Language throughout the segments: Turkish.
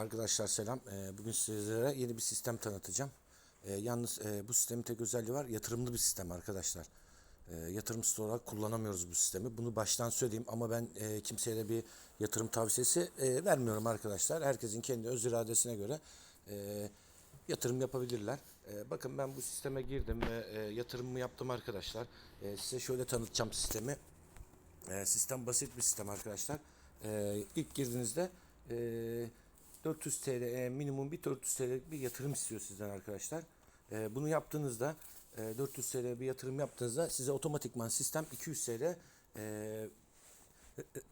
Arkadaşlar selam. Ee, Bugün sizlere yeni bir sistem tanıtacağım. Ee, Yalnız e, bu sistemin tek özelliği var. Yatırımlı bir sistem arkadaşlar. Ee, Yatırımsız olarak kullanamıyoruz bu sistemi. Bunu baştan söyleyeyim ama ben e, kimseye de bir yatırım tavsiyesi e, vermiyorum arkadaşlar. Herkesin kendi öz iradesine göre yatırım yapabilirler. Bakın ben bu sisteme girdim ve yatırımımı yaptım arkadaşlar. Size şöyle tanıtacağım sistemi. Sistem basit bir sistem arkadaşlar. İlk girdiğinizde e, 400 TL e, minimum bir 400 TL bir yatırım istiyor sizden arkadaşlar. E, bunu yaptığınızda e, 400 TL bir yatırım yaptığınızda size otomatikman sistem 200 TL e,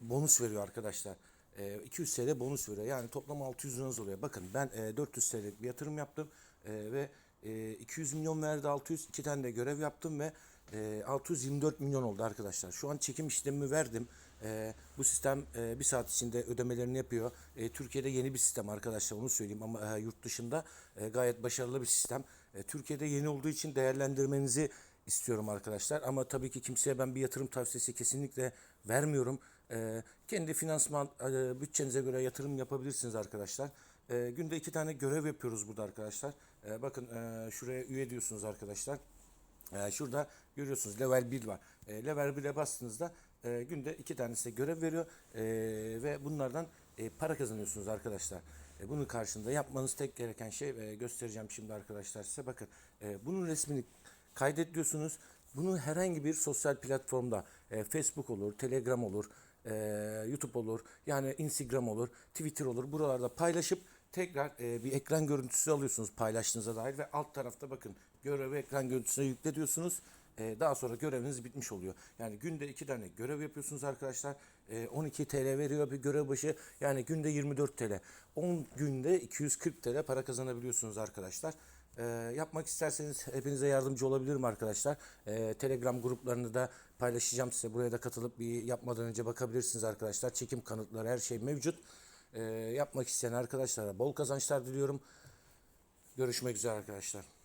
bonus veriyor arkadaşlar. E, 200 TL bonus veriyor. Yani toplam 600 liranız oluyor. Bakın ben e, 400 TL'lik bir yatırım yaptım e, ve e, 200 milyon verdi 600. iki tane de görev yaptım ve e, 624 milyon oldu arkadaşlar. Şu an çekim işlemimi verdim. E, bu sistem e, bir saat içinde ödemelerini yapıyor. E, Türkiye'de yeni bir sistem arkadaşlar onu söyleyeyim ama e, yurt dışında e, gayet başarılı bir sistem. E, Türkiye'de yeni olduğu için değerlendirmenizi istiyorum arkadaşlar. Ama tabii ki kimseye ben bir yatırım tavsiyesi kesinlikle vermiyorum. Ee, kendi finansman e, bütçenize göre yatırım yapabilirsiniz arkadaşlar. Ee, günde iki tane görev yapıyoruz burada arkadaşlar. Ee, bakın e, şuraya üye diyorsunuz arkadaşlar. Ee, şurada görüyorsunuz level 1 var. Ee, level 1'e bastığınızda e, günde iki tane size görev veriyor Ee, ve bunlardan e, para kazanıyorsunuz arkadaşlar. E, bunun karşında yapmanız tek gereken şey e, göstereceğim şimdi arkadaşlar size. Bakın e, bunun resmini kaydediyorsunuz. Bunu herhangi bir sosyal platformda e, Facebook olur, Telegram olur, e, YouTube olur, yani Instagram olur, Twitter olur. Buralarda paylaşıp tekrar e, bir ekran görüntüsü alıyorsunuz paylaştığınıza dair ve alt tarafta bakın görevi ekran görüntüsüne yükle diyorsunuz. E, daha sonra göreviniz bitmiş oluyor. Yani günde iki tane görev yapıyorsunuz arkadaşlar. E, 12 TL veriyor bir görev başı. Yani günde 24 TL. 10 günde 240 TL para kazanabiliyorsunuz arkadaşlar. E, yapmak isterseniz hepinize yardımcı olabilirim arkadaşlar. E, Telegram gruplarını da paylaşacağım size. Buraya da katılıp bir yapmadan önce bakabilirsiniz arkadaşlar. Çekim kanıtları her şey mevcut. E, yapmak isteyen arkadaşlara bol kazançlar diliyorum. Görüşmek üzere arkadaşlar.